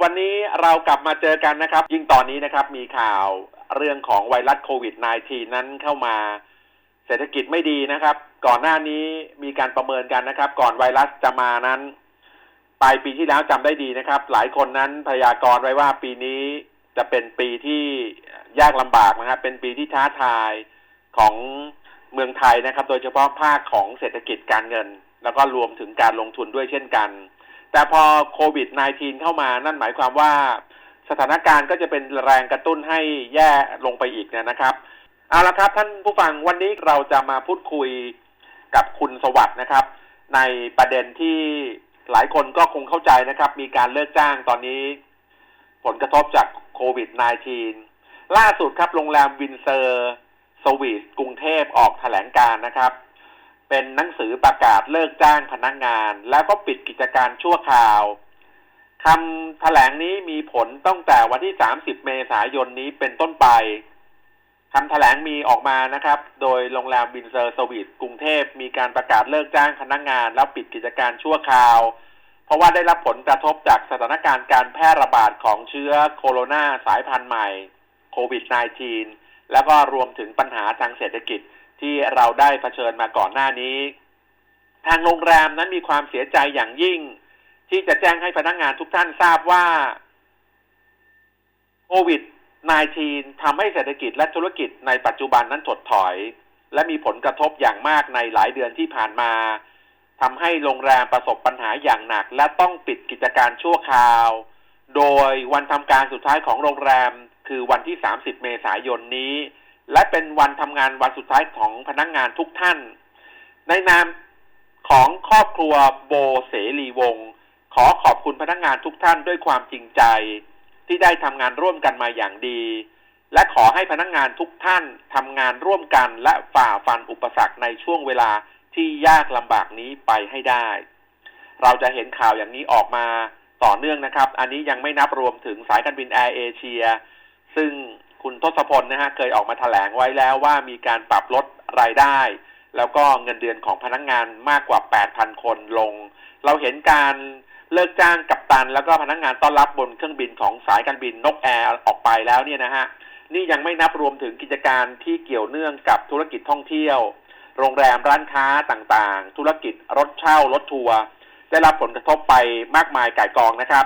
วันนี้เรากลับมาเจอกันนะครับ ยิ่งตอนนี้นะครับมีข่าวเรื่องของไวรัสโควิด -19 นั้นเข้ามา เศรษฐกิจไม่ดีนะครับ ก่อนหน้านี้มีการประเมินกันนะครับ ก่อนไวรัสจะมานั้นปลายปีที่แล้วจำได้ดีนะครับ หลายคนนั้นพยากรณ์ไว้ว่าปีนี้จะเป็นปีที่ยากลำบากนะครับ เป็นปีที่ท้าทายของเมืองไทยนะครับ โดยเฉพาะภาคของเศรษฐกิจการเงิน แล้วก็รวมถึงการลงทุนด้วยเช่นกัน แต่พอโควิด -19 เข้ามานั่นหมายความว่า สถานการณ์ก็จะเป็นแรงกระตุ้นให้แย่ลงไปอีกเนี่ยนะครับเอาละครับท่านผู้ฟังวันนี้เราจะมาพูดคุยกับคุณสวัสด์นะครับ ในประเด็นที่หลายคนก็คงเข้าใจนะครับ มีการเลิกจ้างตอนนี้ ผลกระทบจากโควิด -19 ล่าสุดครับโรงแรมวินเซอร์สวีทกรุงเทพออกแถลงการนะครับ เป็นหนังสือประกาศเลิกจ้างพนักงาน แล้วก็ปิดกิจการชั่วคราวคำแถลงนี้มีผลตั้งแต่วันที่ 30 เมษายนนี้เป็นต้นไปคำแถลงมีออกมานะครับ โดยโรงแรมวินเซอร์สวีทกรุงเทพมีการประกาศเลิกจ้างพนักงาน แล้วปิดกิจการชั่วคราว เพราะว่าได้รับผลกระทบจากสถานการณ์การแพร่ระบาดของเชื้อโคโรนาสายพันธุ์ใหม่โควิด -19 แล้วก็รวมถึงปัญหาทางเศรษฐกิจ ที่เราได้เผชิญมาก่อนหน้านี้ ทางโรงแรมนั้นมีความเสียใจอย่างยิ่ง ที่จะแจ้งให้พนักงานทุกท่านทราบว่าโควิด -19 ทำให้เศรษฐกิจและธุรกิจในปัจจุบันนั้นถดถอย และมีผลกระทบอย่างมากในหลายเดือนที่ผ่านมาทำให้โรงแรมประสบปัญหาอย่างหนัก และต้องปิดกิจการชั่วคราว โดยวันทำการสุดท้ายของโรงแรมคือวันที่ 30 เมษายนนี้ และเป็นวันทำงานวันสุดท้ายของพนักงานทุกท่าน ในนามของครอบครัวโบเสรีวงศ์ขอขอบคุณพนักงานทุกท่านด้วยความจริงใจ ที่ได้ทำงานร่วมกันมาอย่างดี และขอให้พนักงานทุกท่านทำงานร่วมกันและฝ่าฟันอุปสรรคในช่วงเวลาที่ยากลำบากนี้ไปให้ได้ เราจะเห็นข่าวอย่างนี้ออกมาต่อเนื่องนะครับ อันนี้ยังไม่นับรวมถึงสายการบินแอร์เอเชียซึ่ง คุณทศพลนะฮะเคยออกมาแถลงไว้แล้วว่ามีการปรับลดรายได้ แล้วก็เงินเดือนของพนักงงานมากกว่า 8,000 คนลง เราเห็นการเลิกจ้างกัปตัน แล้วก็พนักงงานต้อนรับบนเครื่องบินของสายการบินนกแอร์ออกไปแล้วเนี่ยนะฮะนี่ยังไม่นับรวมถึงกิจการที่เกี่ยวเนื่องกับธุรกิจท่องเที่ยว โรงแรมร้านค้าต่างๆ ธุรกิจรถเช่ารถทัวร์ได้รับผลกระทบไปมากมายก่ายกองนะครับ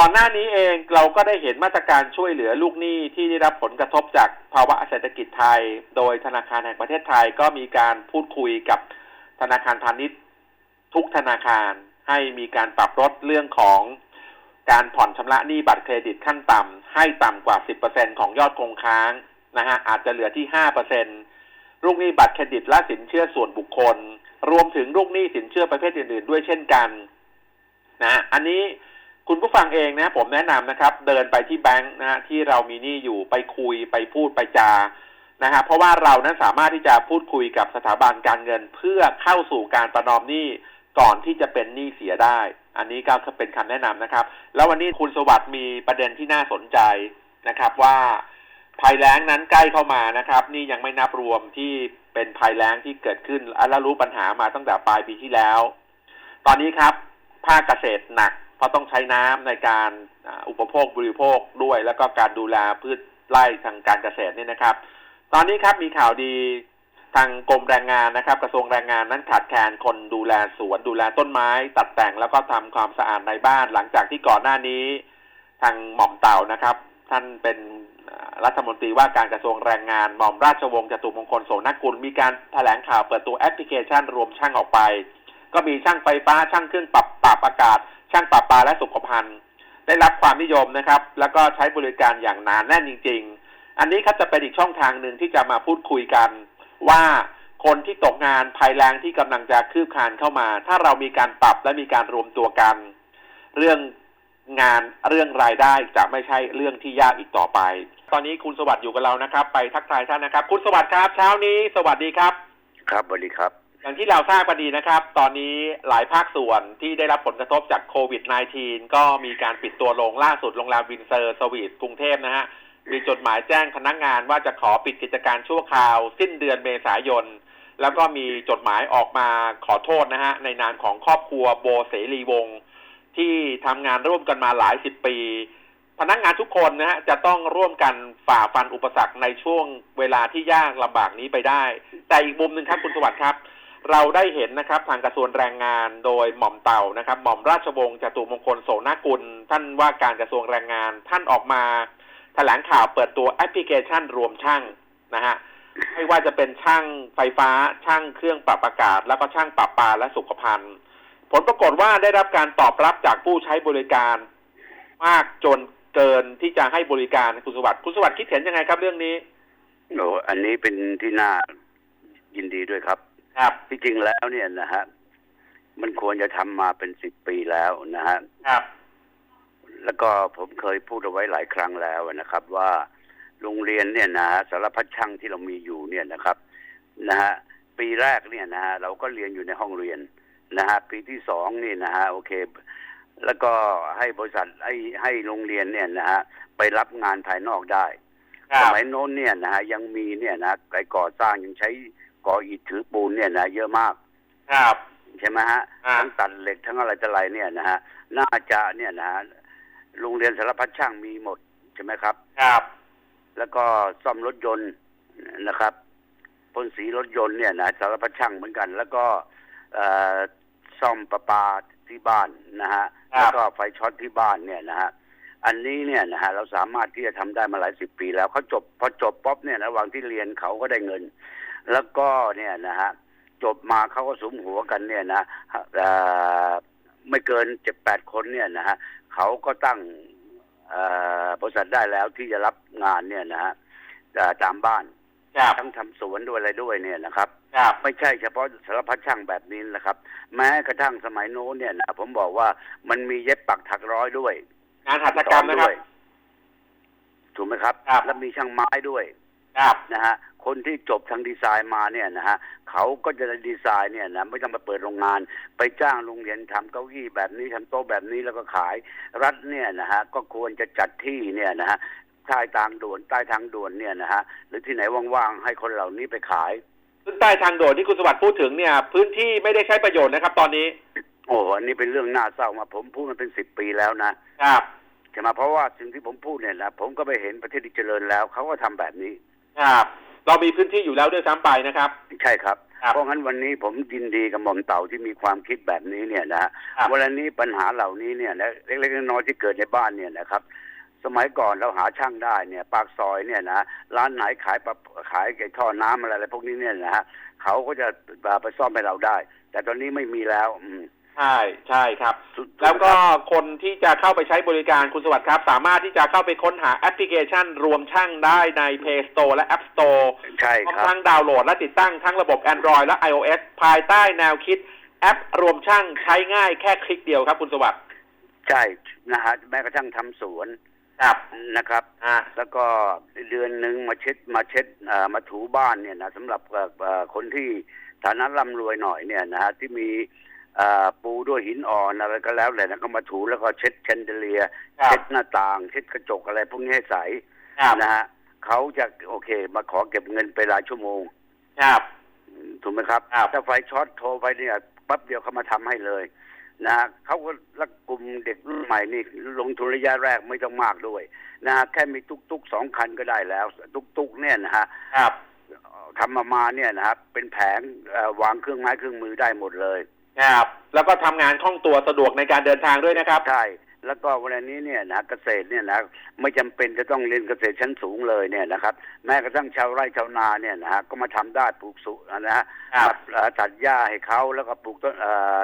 ก่อนหน้านี้เองเราก็ได้เห็นมาตรการช่วยเหลือลูกหนี้ที่ได้รับผลกระทบจากภาวะเศรษฐกิจไทย โดยธนาคารแห่งประเทศไทยก็มีการพูดคุยกับธนาคารพาณิชย์ ทุกธนาคารให้มีการปรับลดเรื่องของการผ่อนชำระหนี้บัตรเครดิตขั้นต่ำให้ต่ำกว่า 10%ของยอดคงค้างนะฮะอาจจะเหลือที่ 5%ลูกหนี้บัตรเครดิตและสินเชื่อส่วนบุคคล รวมถึงลูกหนี้สินเชื่อประเภทอื่นๆ ด้วยเช่นกันนะอันนี้ คุณผู้ฟังเองนะผมแนะนำนะครับ เดินไปที่แบงค์นะที่เรามีหนี้อยู่ไปคุยไปพูดไปจานะฮะเพราะว่าเรานั้นสามารถที่จะพูดคุยกับสถาบันการเงิน เพื่อเข้าสู่การประนอมหนี้ก่อนที่จะเป็นหนี้เสียได้ อันนี้ก็เป็นคำแนะนำนะครับ แล้ววันนี้คุณสวัสด์มีประเด็นที่น่าสนใจนะครับว่าภัยแล้งนั้นใกล้เข้ามานะครับ นี่ยังไม่นับรวมที่เป็นภัยแล้งที่เกิดขึ้นและรู้ปัญหามาตั้งแต่ปลายปีที่แล้ว ตอนนี้ครับภาคเกษตรหนัก เพราะต้องใช้น้ำในการอุปโภคบริโภคด้วย แล้วก็การดูแลพืชไร่ทางการเกษตรเนี่ยนะครับ ตอนนี้ครับมีข่าวดีทางกรมแรงงานนะครับ กระทรวงแรงงานนั้นขาดแคลนคนดูแลสวนดูแลต้นไม้ ตัดแต่งแล้วก็ทำความสะอาดในบ้าน หลังจากที่ก่อนหน้านี้ ทางหม่อมเต่านะครับ ท่านเป็นรัฐมนตรีว่าการกระทรวงแรงงานหม่อมราชวงศ์จตุมงคลโสนกุลมีการแถลงข่าวเปิดตัวแอปพลิเคชันรวมช่างออกไป ก็มีช่างไฟฟ้าช่างเครื่องปรับปรับอากาศ ช่างปรับปลาและสุขภัณฑ์ ได้รับความนิยมนะครับ แล้วก็ใช้บริการอย่างหนานแน่นจริง ๆ อันนี้ครับจะเป็นอีกช่องทางหนึ่งที่จะมาพูดคุยกัน ว่าคนที่ตกงานภัยแรงที่กำลังจะคืบคลานเข้ามา ถ้าเรามีการปรับและมีการรวมตัวกัน เรื่องงานเรื่องรายได้จะไม่ใช่เรื่องที่ยากอีกต่อไป ตอนนี้คุณสวัสดิ์อยู่กับเรานะครับ ไปทักทายท่านนะครับ คุณสวัสดิ์ครับ เช้านี้ สวัสดีครับ ครับสวัสดีครับ อย่างที่เราทราบกันดีนะครับ ตอนนี้หลายภาคส่วนที่ได้รับผลกระทบจากโควิด -19 ก็มีการปิดตัวลงล่าสุดโรงแรมวินเซอร์สวีทกรุงเทพนะฮะ มีจดหมายแจ้งพนักงานว่าจะขอปิดกิจการชั่วคราว สิ้นเดือนเมษายน แล้วก็มีจดหมายออกมาขอโทษนะฮะ ในนามของครอบครัวโบเสรีวงศ์ที่ทำงานร่วมกันมาหลายสิบปี พนักงานทุกคนนะฮะจะต้องร่วมกันฝ่าฟันอุปสรรคในช่วงเวลาที่ยากลำบากนี้ไปได้ แต่อีกมุมหนึ่งครับคุณสวัสดิ์ครับ เราได้เห็นนะครับทางกระทรวงแรงงานโดยหม่อมเต่านะครับ หม่อมราชวงศ์จตุมงคลโสนกุล ท่านว่าการกระทรวงแรงงาน ท่านออกมาแถลงข่าวเปิดตัวแอปพลิเคชันรวมช่างนะฮะไม่ว่าจะเป็นช่างไฟฟ้าช่างเครื่องปรับอากาศ แล้วก็ช่างปรับปลาและสุขภัณฑ์ ผลปรากฏว่าได้รับการตอบรับจากผู้ใช้บริการ มากจนเกินที่จะให้บริการคุณสวัสดิ์คุณสวัสดิ์คิดเห็นยังไงครับเรื่องนี้โอ้อันนี้เป็นที่น่ายินดีด้วยครับ ครับ ที่จริงแล้วเนี่ยนะฮะมันควรจะทำมาเป็นสิบปีแล้วนะฮะครับ แล้วก็ผมเคยพูดเอาไว้หลายครั้งแล้วนะครับ ว่าโรงเรียนเนี่ยนะฮะสารพัดช่างที่เรามีอยู่เนี่ยนะครับนะฮะปีแรกเนี่ยนะฮะเราก็เรียนอยู่ในห้องเรียนนะฮะปีที่สองนี่นะฮะโอเค แล้วก็ให้บริษัทให้ให้โรงเรียนเนี่ยนะฮะไปรับงานภายนอกได้ครัสบมัยโน้นเนี่ยนะฮะยังมีเนี่ยนะไอ้ก่อสร้างยังใช้ ก่ออิฐถือปูนเนี่ยนะเยอะมาก ครับ ใช่ไหมฮะอ่า ทั้งตัดเหล็กทั้งอะไรต่ออะไรเนี่ยนะฮะน่าจะเนี่ยนะฮะโรงเรียนสารพัดช่างมีหมดใช่ไหมครับ ครับแล้วก็ซ่อมรถยนต์นะครับพ่นสีรถยนต์เนี่ยนะสารพัดช่างเหมือนกัน แล้วก็เอ่อซ่อมประปาที่บ้านนะฮะครับแล้วก็ไฟช็อตที่บ้านเนี่ยนะฮะอันนี้เนี่ยนะฮะเราสามารถที่จะทำได้มาหลายสิบปีแล้วเขาจบพอจบป๊อบเนี่ยระหว่างที่เรียนเขาก็ได้เงิน แล้วก็เนี่ยนะฮะจบมาเขาก็สมหัวกันเนี่ยนะเอ่อไม่เกินเจ็ดแปดคนเนี่ยนะฮะเขาก็ตั้งเอ่อบริษัทได้แล้วที่จะรับงานเนี่ยนะฮะเอ่อตามบ้านครับทั้งทำสวนด้วยอะไรด้วยเนี่ยนะครับครับไม่ใช่เฉพาะสารพัดช่างแบบนี้นะครับ แม้กระทั่งสมัยโน้นเนี่ยนะผมบอกว่ามันมีเย็บปักถักร้อยด้วยงานหัตถกรรมนะครับด้วยถูกไหมครับครับ แล้วมีช่างไม้ด้วย ครับนะฮะคนที่จบทางดีไซน์มาเนี่ยนะฮะเขาก็จะดีไซน์เนี่ยนะไม่ต้องมาเปิดโรงงาน ไปจ้างโรงเรียนทำเก้าอี้แบบนี้ทำโต๊ะแบบนี้แล้วก็ขาย รัฐเนี่ยนะฮะก็ควรจะจัดที่เนี่ยนะฮะใต้ทางด่วนใต้ทางด่วนเนี่ยนะฮะหรือที่ไหนว่างๆให้คนเหล่านี้ไปขายซึ่งใต้ทางด่วนที่คุณสวัสดิ์พูดถึงเนี่ย พื้นที่ไม่ได้ใช้ประโยชน์นะครับ ตอนนี้ โอ้โหอันนี้เป็นเรื่องน่าเศร้ามาผมพูดมาเป็นสิบปีแล้วนะครับใช่ไหมเพราะว่าสิ่งที่ผมพูดเนี่ยนะผมก็ไปเห็นประเทศที่เจริญแล้วเขาก็ทำแบบนี้ ครับ เรามีพื้นที่อยู่แล้วด้วยซ้ำไปนะครับ ใช่ครับ ครับเพราะงั้นวันนี้ผมยินดีกับหม่อมเต่าที่มีความคิดแบบนี้เนี่ยนะฮะครับ วันนี้ปัญหาเหล่านี้เนี่ยนะเล็กๆน้อยๆที่เกิดในบ้านเนี่ยนะครับ สมัยก่อนเราหาช่างได้เนี่ย ปากซอยเนี่ยนะร้านไหนขายปะขายไก่ท่อน้ำอะไรอะไรพวกนี้เนี่ยนะฮะเขาก็จะไปซ่อมให้เราได้ แต่ตอนนี้ไม่มีแล้ว อืม ใช่ใช่ครับสุดแล้วก็คนที่จะเข้าไปใช้บริการคุณสวัสดิ์ครับ สามารถที่จะเข้าไปค้นหาแอปพลิเคชันรวมช่างได้ใน Play Store และ App Store ใช่พร้อมครับทั้งดาวน์โหลดและติดตั้งทั้งระบบ Android และ iOS ภายใต้แนวคิดแอปรวมช่างใช้ง่ายแค่คลิกเดียวครับ คุณสวัสดิ์ใช่นะฮะแม้กระทั่งทำสวนครับนะครับอ่าแล้วก็เดือนหนึ่งมาเช็ดมาเช็ดเอ่อมาถูบ้านเนี่ยนะสำหรับเอ่อเอ่อคนที่ฐานะร่ำรวยหน่อยเนี่ยนะฮะที่มีเอ่อ ปูด้วยหินอ่อนอะไรก็แล้วแหละนะก็มาถูแล้วก็เช็ดเชนเดเลียครัเช็บดหน้าต่าง เช็ดกระจกอะไรพวกนี้ให้ใสครับนะฮะเขาจะโอเค มาขอเก็บเงินไปรายชั่วโมงครับถูกไหมครับครับถ้าไฟช็อตโทรไปเนี่ยปั๊บเดียวเขามาทำให้เลย นะฮะเขาก็รักกลุ่มเด็กรุ่นใหม่นี่ลงทุนระยะแรกไม่ต้องมากด้วย นะฮะแค่มีตุกตุกๆสองคันก็ได้แล้ว ตุกตุกๆเนี่ยนะฮะครับทำมามาเนี่ยนะครับเป็นแผงเอ่อวางเครื่องไม้เครื่องมือได้หมดเลย ครับแล้วก็ทำงานคล่องตัวสะดวกในการเดินทางด้วยนะครับ ใช่ แล้วก็วันนี้เนี่ยนะเกษตรเนี่ยนะไม่จำเป็นจะต้องเรียนเกษตรชั้นสูงเลยเนี่ยนะครับ แม้กระทั่งชาวไร่ชาวนาเนี่ยนะฮะก็มาทำได้ปลูกสุนะฮะครับ ตัดเอ่อตัดหญ้าให้เขาแล้วก็ปลูกต้นเอ่อ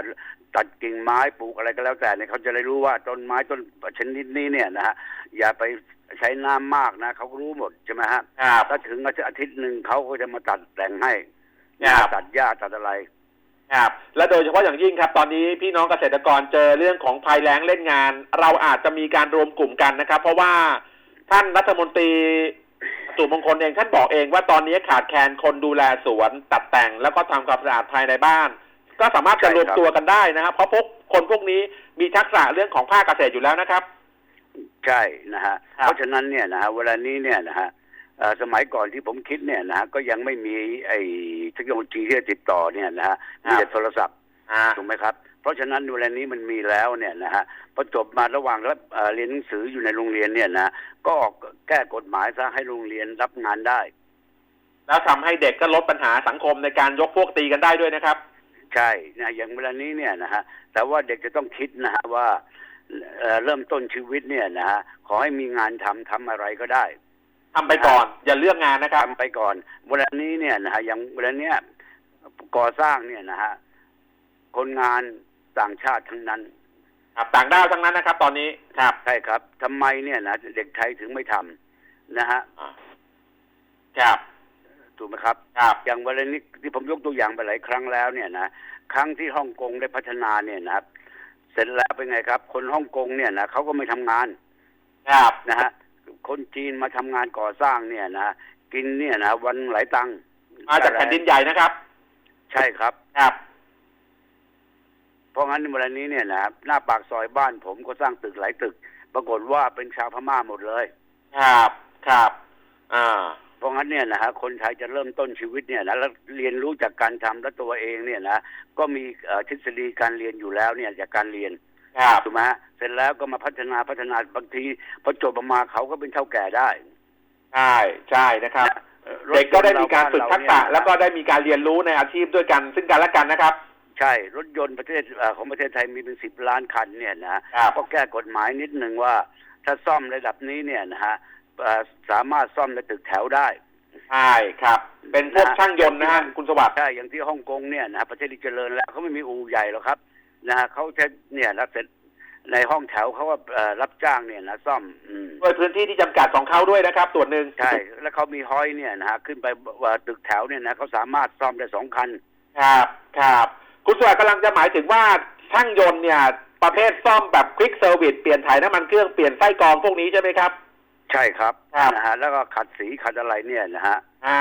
ตัดกิ่งไม้ปลูกอะไรก็แล้วแต่เนี่ยเขาจะได้รู้ว่าต้นไม้ต้นชนิดนี้เนี่ยนะฮะอย่าไปใช้น้ำมากนะเขาก็รู้หมดใช่ไหมฮะครับ ถ้าถึงอาทิตย์หนึ่งเขาก็จะมาตัดแต่งให้ครับ ตัดหญ้าตัดอะไร ครับและโดยเฉพาะอย่างยิ่งครับ ตอนนี้พี่น้องเกษตรกรเจอเรื่องของภัยแล้งเล่นงาน เราอาจจะมีการรวมกลุ่มกันนะครับ เพราะว่าท่านรัฐมนตรีสุมงคลเองท่านบอกเองว่าตอนนี้ขาดแคลนคนดูแลสวนตัดแต่ง แล้วก็ทำความสะอาดภายในบ้าน ก็สามารถจะรวมตัวกันได้นะครับ เพราะพวกคนพวกนี้มีทักษะเรื่องของภาคเกษตรอยู่แล้วนะครับ ใช่นะฮะเพราะฉะนั้นเนี่ยนะฮะเวลานี้เนี่ยนะฮะ สมัยก่อนที่ผมคิดเนี่ยนะฮะก็ยังไม่มีไอ้เทคโนโลยีที่จะติดต่อเนี่ยนะฮะมีแต่โทรศัพท์อ่าถูกไหมครับ เพราะฉะนั้นเวลานี้มันมีแล้วเนี่ยนะฮะพอจบมาระหว่างรับเอ่อเรียนหนังสืออยู่ในโรงเรียนเนี่ยนะก็ออกแก้กฎหมายซะให้โรงเรียนรับงานได้ แล้วทำให้เด็กก็ลดปัญหาสังคมในการยกพวกตีกันได้ด้วยนะครับ ใช่นะอย่างเวลานี้เนี่ยนะฮะแต่ว่าเด็กจะต้องคิดนะฮะว่าเอ่อเริ่มต้นชีวิตเนี่ยนะฮะขอให้มีงานทำทำอะไรก็ได้ ทำไปก่อน อย่าเลือกงานนะครับ ทำไปก่อนเวลานี้เนี่ยนะฮะอย่างเวลาเนี้ยก่อสร้างเนี่ยนะฮะคนงานต่างชาติทั้งนั้น ครับต่างด้าวทั้งนั้นนะครับ ตอนนี้ครับใช่ครับทำไมเนี่ยนะเด็กไทยถึงไม่ทำนะฮะอ่าครับถูกไหมครับ ครับอย่างเวลานี้ที่ผมยกตัวอย่างไปหลายครั้งแล้วเนี่ยนะครั้งที่ฮ่องกงได้พัฒนาเนี่ยนะครับ เสร็จแล้วเป็นไงครับ คนฮ่องกงเนี่ยนะเขาก็ไม่ทำงาน ครับนะฮะ คนจีนมาทำงานก่อสร้างเนี่ยนะกินเนี่ยนะวันหลายตังค์มาจากแผ่นดินใหญ่นะครับ ใช่ครับครับ เพราะงั้นเวลานี้เนี่ยนะหน้าปากซอยบ้านผมก็สร้างตึกหลายตึก ปรากฏว่าเป็นชาวพม่าหมดเลย ครับครับอ่าเพราะงั้นเนี่ยนะฮะคนไทยจะเริ่มต้นชีวิตเนี่ยนะแล้วเรียนรู้จากการทำและตัวเองเนี่ยนะก็มีเอ่อทฤษฎีการเรียนอยู่แล้วเนี่ยจากการเรียน ครับถูกไหมฮะเสร็จแล้วก็มาพัฒนาพัฒนาบางทีพอจบออกมาเขาก็เป็นเท่าแก่ได้ ใช่ใช่นะครับนะอ่อเด็กก็ได้มีการถยฝึนกเทักษะเนี่ยนแล้วก็ได้มีการเรียนรู้ในอาชีพด้วยกันซึ่งกันและกันนะครับ ใช่ รถยนต์ประเทศเอ่อของประเทศไทยมีเป็นสิบล้านคันเนี่ยนะครับ ก็แก้กฎหมายนิดหนึ่งว่า ถ้าซ่อมระดับนี้เนี่ยนะฮะเอ่อสามารถซ่อมในตึกแถวได้ ใช่ครับ เป็นพวกนะช่างยนต์นะฮะคุณสวัสดิ์ ใช่อย่างที่ฮ่องกงเนี่ยนะฮะประเทศที่เจริญแล้วเขาไม่มีอู่ใหญ่หรอกครับ นะฮะเขาจะเนี่ยรับเสร็จในห้องแถวเขาว่าเอ่อรับจ้างเนี่ยนะซ่อมอืมด้วยพื้นที่ที่จำกัดของเขาด้วยนะครับ ส่วนหนึ่งใช่แล้วเขามีฮอยเนี่ยนะฮะขึ้นไปว่าตึกแถวเนี่ยนะเขาสามารถซ่อมได้สองคัน ครับครับคุณสวัสดิ์กำลังจะหมายถึงว่าช่างยนต์เนี่ย ประเภทซ่อมแบบควิกเซอร์วิสเปลี่ยนถ่ายน้ำมันเครื่องเปลี่ยนไส้กรองพวกนี้ใช่ไหมครับ ใช่ครับครับนะฮะแล้วก็ขัดสีขัดอะไรเนี่ยนะฮะอ่า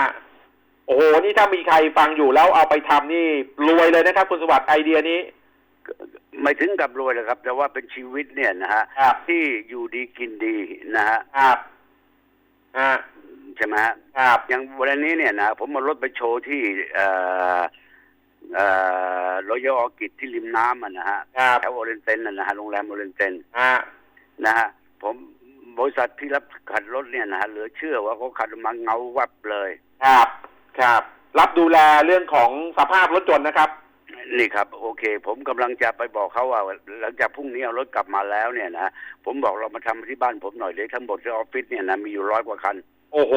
โอ้โหนี่ถ้ามีใครฟังอยู่แล้วเอาไปทำนี่รวยเลยนะครับ คุณสวัสดิ์ไอเดียนี้ ไม่ถึงกับรวยเลยครับ แต่ว่าเป็นชีวิตเนี่ยนะฮะครับ ที่อยู่ดีกินดีนะฮะครับอ่าใช่ไหมฮะครับอย่างวันนี้เนี่ยนะผมมารถไปโชว์ที่เอ่อเอ่อรอยัลออกิดที่ริมน้ำอะนะฮะครับแถวโอเรนเตนนะฮะโรงแรมโอเรนเตนอ่านะฮะผมบริษัทที่รับขัดรถเนี่ยนะฮะเหลือเชื่อว่าเขาขัดออกมาเงาวับเลย ครับ ครับ รับดูแลเรื่องของสภาพรถยนต์นะครับ นี่ครับโอเค ผมกำลังจะไปบอกเขาว่า หลังจากพรุ่งนี้เอารถกลับมาแล้วเนี่ยนะผมบอกเรามาทำที่บ้านผมหน่อยเลยทั้งหมดที่ออฟฟิศเนี่ยนะมีอยู่ร้อยกว่าคัน โอ้โห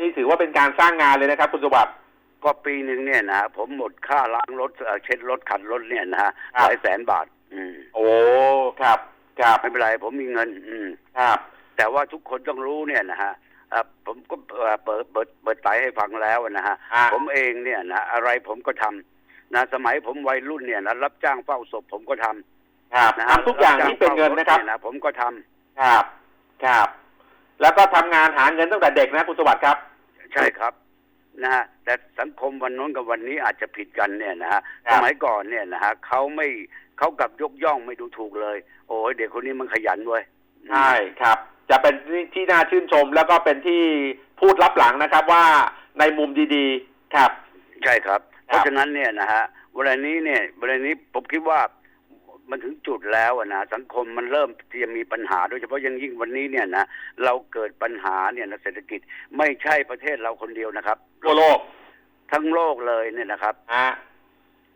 นี่ถือว่าเป็นการสร้างงานเลยนะครับ คุณสวัสดิ์ก็ปีหนึ่งเนี่ยนะผมหมดค่าล้างรถเอ่อเช็ดรถขัดรถเนี่ยนะฮะครับหลายแสนบาท อืม โอ้ครับครับไม่เป็นไรผมมีเงิน อืมครับ แต่ว่าทุกคนต้องรู้เนี่ยนะฮะเอ่อผมก็เอ่อเปิดเปิดเปิดไตให้ฟังแล้วนะฮะอ่าผมเองเนี่ยนะอะไรผมก็ทำ นะสมัยผมวัยรุ่นเนี่ยนะรับจ้างเฝ้าศพผมก็ทำครับนะฮะทำทุกอย่างที่เป็นเงินนะครับยนะผมก็ทำครับครับ แล้วก็ทำงานหาเงินตั้งแต่เด็กนะคุณสวัสดิ์ครับ ใช่ครับนะฮะแต่สังคมวันโน้นกับวันนี้อาจจะผิดกันเนี่ยนะฮะครับสมัยก่อนเนี่ยนะฮะเขาไม่เขากลับยกย่องไม่ดูถูกเลย โอ้ยเด็กคนนี้มันขยันเว้ยใช่ครับ จะเป็นที่น่าชื่นชมแล้วก็เป็นที่พูดรับหลังนะครับว่าในมุมดีๆ ครับ ใช่ครับครับ เพราะฉะนั้นเนี่ยนะฮะเวลานี้เนี่ยเวลานี้ผมคิดว่ามันถึงจุดแล้วอะนะสังคมมันเริ่มที่จะมีปัญหาโดยเฉพาะอยังยิ่งวันนี้เนี่ยนะเราเกิดปัญหาเนี่ยนะเศรษฐกิจไม่ใช่ประเทศเราคนเดียวนะครับทั่วโลกทั้งโลกเลยเนี่ยนะครับฮะ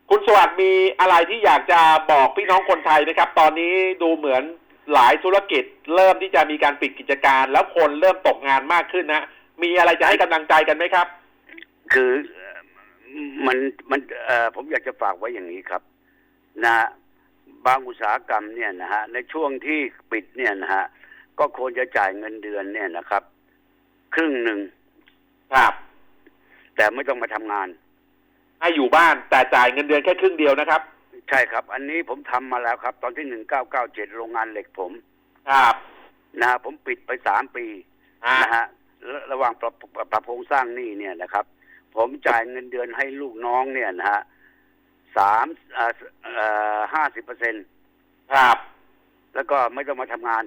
คุณสวัสดิ์มีอะไรที่อยากจะบอกพี่น้องคนไทยไหมครับ ตอนนี้ดูเหมือนหลายธุรกิจ เริ่มที่จะมีการปิดกิจการ แล้วคนเริ่มตกงานมากขึ้นนะมีอะไรจะให้กำลังใจกันไหมครับ คือเอ่อ มันมันเอ่อผมอยากจะฝากไว้อย่างนี้ครับนะฮะบางอุตสาหกรรมเนี่ยนะฮะในช่วงที่ปิดเนี่ยนะฮะก็ควรจะจ่ายเงินเดือนเนี่ยนะครับ ครึ่งหนึ่งครับแต่ไม่ต้องมาทำงาน ให้อยู่บ้านแต่จ่ายเงินเดือนแค่ครึ่งเดียวนะครับ ใช่ครับ อันนี้ผมทำมาแล้วครับ ตอนที่หนึ่งเก้าเก้าเจ็ดโรงงานเหล็กผม ครับนะฮะผมปิดไปสามปีฮะนะฮะระระหว่างปรับปรับปรับโครงสร้างหนี้เนี่ยนะครับ ผมจ่ายเงินเดือนให้ลูกน้องเนี่ยนะฮะสามเอ่อเอ่อห้าสิบเปอร์เซ็นต์ครับ แล้วก็ไม่ต้องมาทำงาน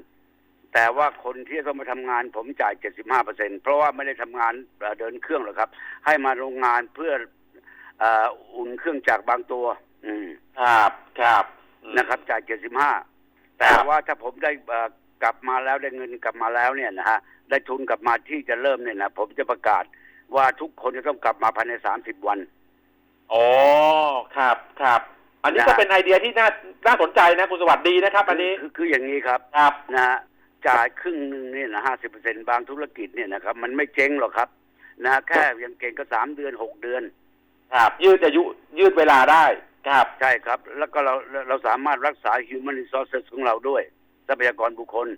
แต่ว่าคนที่ต้องมาทำงาน ผมจ่ายเจ็ดสิบห้าเปอร์เซ็นเพราะว่าไม่ได้ทำงานเอ่อเดินเครื่องหรอกครับ ให้มาโรงงานเพื่อเอ่ออุ่นเครื่องจักรบางตัว อืมครับครับอืมนะครับจ่ายเจ็ดสิบห้าแต่ครับว่าถ้าผมได้เอ่อกลับมาแล้วได้เงินกลับมาแล้วเนี่ยนะฮะได้ทุนกลับมาที่จะเริ่มเนี่ยนะผมจะประกาศ ว่าทุกคนจะต้องกลับมาภายในสามสิบวัน อ๋อครับครับ อันนี้นะฮะก็เป็นไอเดียที่น่าน่าสนใจนะคุณสวัสดีนะครับ อันนี้คือคืออย่างนี้ครับครับ นะฮะจ่ายครึ่งหนึ่งเนี่ยนะห้าสิบเปอร์เซ็นบางธุรกิจเนี่ยนะครับ มันไม่เจ๊งหรอกครับ นะฮะแค่ยังเก่งก็สามเดือนหกเดือน ครับ ยืดอายุยืดเวลาได้ครับ ใช่ครับ แล้วก็เราเราสามารถรักษา human resources ของเราด้วย ทรัพยากรบุคคล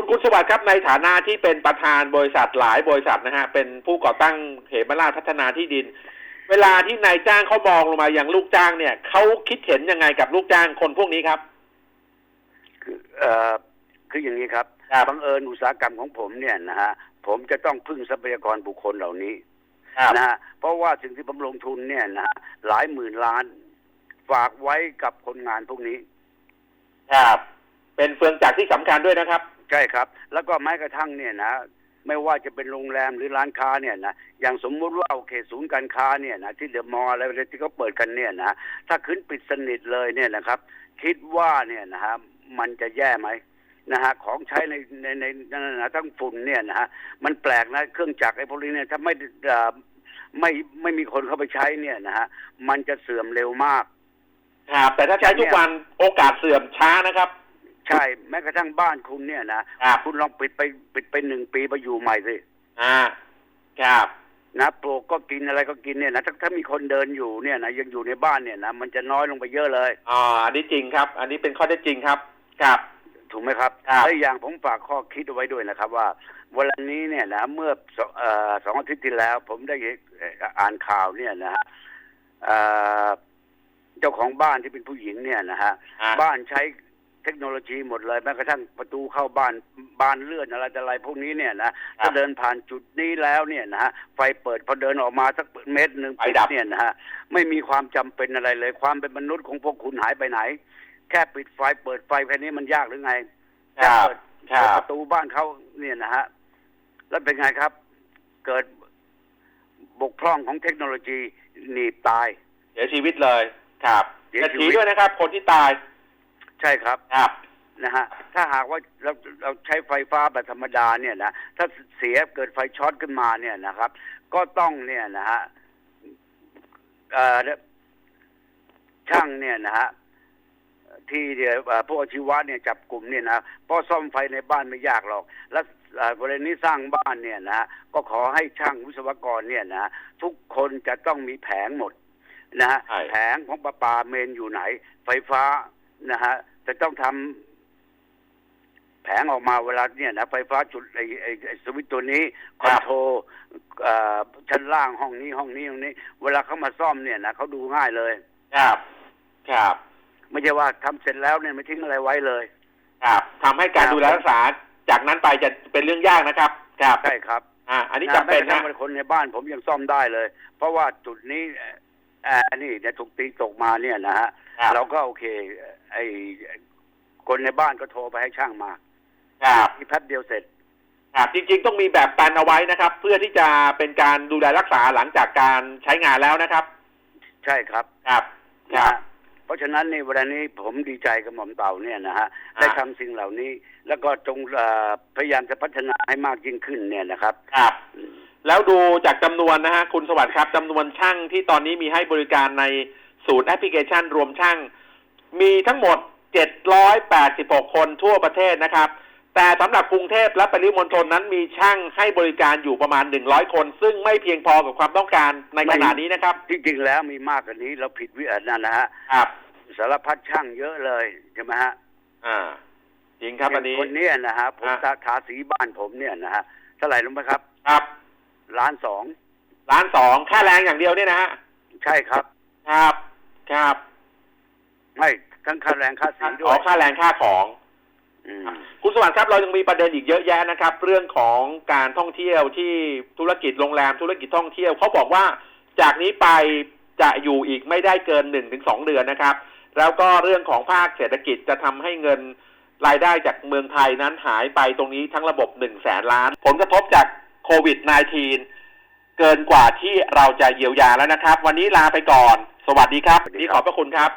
คุณคุณสวัสดิ์ครับในฐานะที่เป็นประธานบริษัทหลายบริษัทนะฮะเป็นผู้ก่อตั้งเหมราชพัฒนาที่ดิน เวลาที่นายจ้างเขามองลงมาอย่างลูกจ้างเนี่ยเขาคิดเห็นยังไงกับลูกจ้างคนพวกนี้ครับคือเอ่อคืออย่างนี้ครับครับบังเอิญอุตสาหกรรมของผมเนี่ยนะฮะผมจะต้องพึ่งทรัพยากรบุคคลเหล่านี้ครับนะฮะเพราะว่าสิ่งที่ผมลงทุนเนี่ยนะฮะหลายหมื่นล้าน ฝากไว้กับคนงานพวกนี้ ครับ เป็นเฟืองจักรที่สำคัญด้วยนะครับ ใช่ครับ แล้วก็แม้กระทั่งเนี่ยนะไม่ว่าจะเป็นโรงแรมหรือร้านค้าเนี่ยนะอย่างสมมุติว่าโอเคศูนย์การค้าเนี่ยนะที่เดอะมอลล์อะไรที่เขาเปิดกันเนี่ยนะถ้าขึ้นปิดสนิทเลยเนี่ยนะครับ คิดว่าเนี่ยนะฮะมันจะแย่ไหมนะฮะของใช้ในในในนั่นนะทั้งฝุ่นเนี่ยนะฮะมันแปลกนะเครื่องจักรไอ้พวกนี้เนี่ยถ้าไม่ไม่ไม่มีคนเข้าไปใช้เนี่ยนะฮะมันจะเสื่อมเร็วมากครับแต่ถ้าใช้ทุกวันโอกาสเสื่อมช้านะครับ ใช่แม้กระทั่งบ้านคุณเนี่ยนะครับ คุณลองปิดไปปิดไปหนึ่งปีไปอยู่ใหม่สิอ่าครับนะปลูกก็กินอะไรก็กินเนี่ยนะถ้าถ้ามีคนเดินอยู่เนี่ยนะยังอยู่ในบ้านเนี่ยนะมันจะน้อยลงไปเยอะเลย อ่าอันนี้จริงครับ อันนี้เป็นข้อเท็จจริงครับครับ ถูกไหมครับครับ และอีกอย่างผมฝากข้อคิดเอาไว้ด้วยนะครับว่าวันนี้เนี่ยนะเมื่อสองเอ่อสองอาทิตย์ที่แล้ว ผมได้เอ่ออ่านข่าวเนี่ยนะฮะเอ่อเจ้าของบ้านที่เป็นผู้หญิงเนี่ยนะฮะอ่า บ้านใช้เทคโนโลยีหมดเลยแม้กระทั่งประตูเข้าบ้านบานเลื่อนอะไรแต่อะไรพวกนี้เนี่ยนะถ้าเดินผ่านจุดนี้แล้วเนี่ยนะฮะไฟเปิดพอเดินออกมาสักเมตรหนึ่งไฟปิดดับเนี่ยนะฮะไม่มีความจำเป็นอะไรเลย ความเป็นมนุษย์ของพวกคุณหายไปไหน แค่ปิดไฟเปิดไฟแค่นี้มันยากหรือไงครัแค่บเปิดครัเปิดบประตูบ้านเขาเนี่ยนะฮะแล้วเป็นไงครับ เกิดบกพร่องของเทคโนโลยีหนีบตาย เสียชีวิตเลยครับเสียกระชีถีวิตด้วยนะครับ คนที่ตาย ใช่ครับครับนะฮะถ้าหากว่าเราเราใช้ไฟฟ้าแบบธรรมดาเนี่ยนะถ้าเสียเกิดไฟช็อตขึ้นมาเนี่ยนะครับ ก็ต้องเนี่ยนะฮะเอ่อช่างเนี่ยนะฮะที่เดี๋ยวเอ่อพวกอาชีวะเนี่ยจับกลุ่มเนี่ยนะเพราะซ่อมไฟในบ้านไม่ยากหรอก แล้วเอ่อกรณีนี้สร้างบ้านเนี่ยนะฮะก็ขอให้ช่างวิศวกรเนี่ยนะทุกคนจะต้องมีแผงหมดนะฮะใช่แผงของประปาเมนอยู่ไหน ไฟฟ้า นะฮะจะต้องทำแผงออกมาเวลาเนี่ยนะไฟฟ้าจุดไอ้ไอ้ไอ้สวิตช์ตัวนี้คอนโทรลเอ่อชั้นล่างห้องนี้ห้องนี้ห้องนี้ เวลาเขามาซ่อมเนี่ยนะเขาดูง่ายเลย ครับ ครับ ไม่ใช่ว่าทำเสร็จแล้วเนี่ยไม่ทิ้งอะไรไว้เลย ครับทำให้การครับดูแลรักษาจากนั้นไปจะเป็นเรื่องยากนะครับ ครับใช่ครับ อ่า อันนี้นะจำเป็นแม้กระทั่นะงคนในบ้านผมยังซ่อมได้เลย เพราะว่าจุดนี้แอร์นี่เนี่ยถูกตีตกมาเนี่ยนะฮะครับเราก็โอเค ไอ้คนในบ้านก็โทรไปให้ช่างมาครับที่แป๊บเดียวเสร็จครับจริง ๆ ต้องมีแบบแปลนเอาไว้นะครับ เพื่อที่จะเป็นการดูแลรักษาหลังจากการใช้งานแล้วนะครับ ใช่ครับครับคนะรับฮะเพราะฉะนั้นในวันนี้ผมดีใจกับหม่อมเต่าเนี่ยนะฮะอ่าได้ทำสิ่งเหล่านี้ แล้วก็จงเอ่อพยายามจะพัฒนาให้มากยิ่งขึ้นเนี่ยนะครับ ครับ แล้วดูจากจำนวนนะฮะคุณสวัสดิ์ครับจำนวนช่างที่ตอนนี้มีให้บริการในศูนย์แอปพลิเคชันรวมช่าง มีทั้งหมด 786 คนทั่วประเทศนะครับ แต่สำหรับกรุงเทพและปริมณฑลนั้นมีช่างให้บริการอยู่ประมาณ 100 คน ซึ่งไม่เพียงพอกับความต้องการในขณะนี้นะครับที่จริงแล้วมีมากกว่านี้เราผิดวิอันนั่นนะฮะครับสารพัดช่างเยอะเลยใช่ไหมฮะอ่าจริงครับอันนี้คนเนี้ยนะฮะผมอะทาทาสีบ้านผมเนี่ยนะฮะเท่าไหร่รู้ไหมครับ ครับล้านสองล้านสองค่าแรงอย่างเดียวเนี่ยนะฮะใช่ครับ ครับครับ ไม่ทั้งค่าแรงค่าสีด้อ๋วอย ค่าแรงค่าของ อืม คุณสวัสดิ์ครับ เรายังมีประเด็นอีกเยอะแยะนะครับ เรื่องของการท่องเที่ยวที่ธุรกิจโรงแรมธุรกิจท่องเที่ยวเขาบอกว่าจากนี้ไปจะอยู่อีกไม่ได้เกินหนึ่งถึงสองเดือนนะครับ แล้วก็เรื่องของภาคเศรษฐกิจจะทำให้เงินรายได้จากเมืองไทยนั้นหายไปตรงนี้ทั้งระบบหนึ่งแสนล้าน ผลกระทบจากโควิด -19 เกินกว่าที่เราจะเยียวยาแล้วนะครับ วันนี้ลาไปก่อน สวัสดีครับสวัสดีครับนี่ขอบพระคุณครับ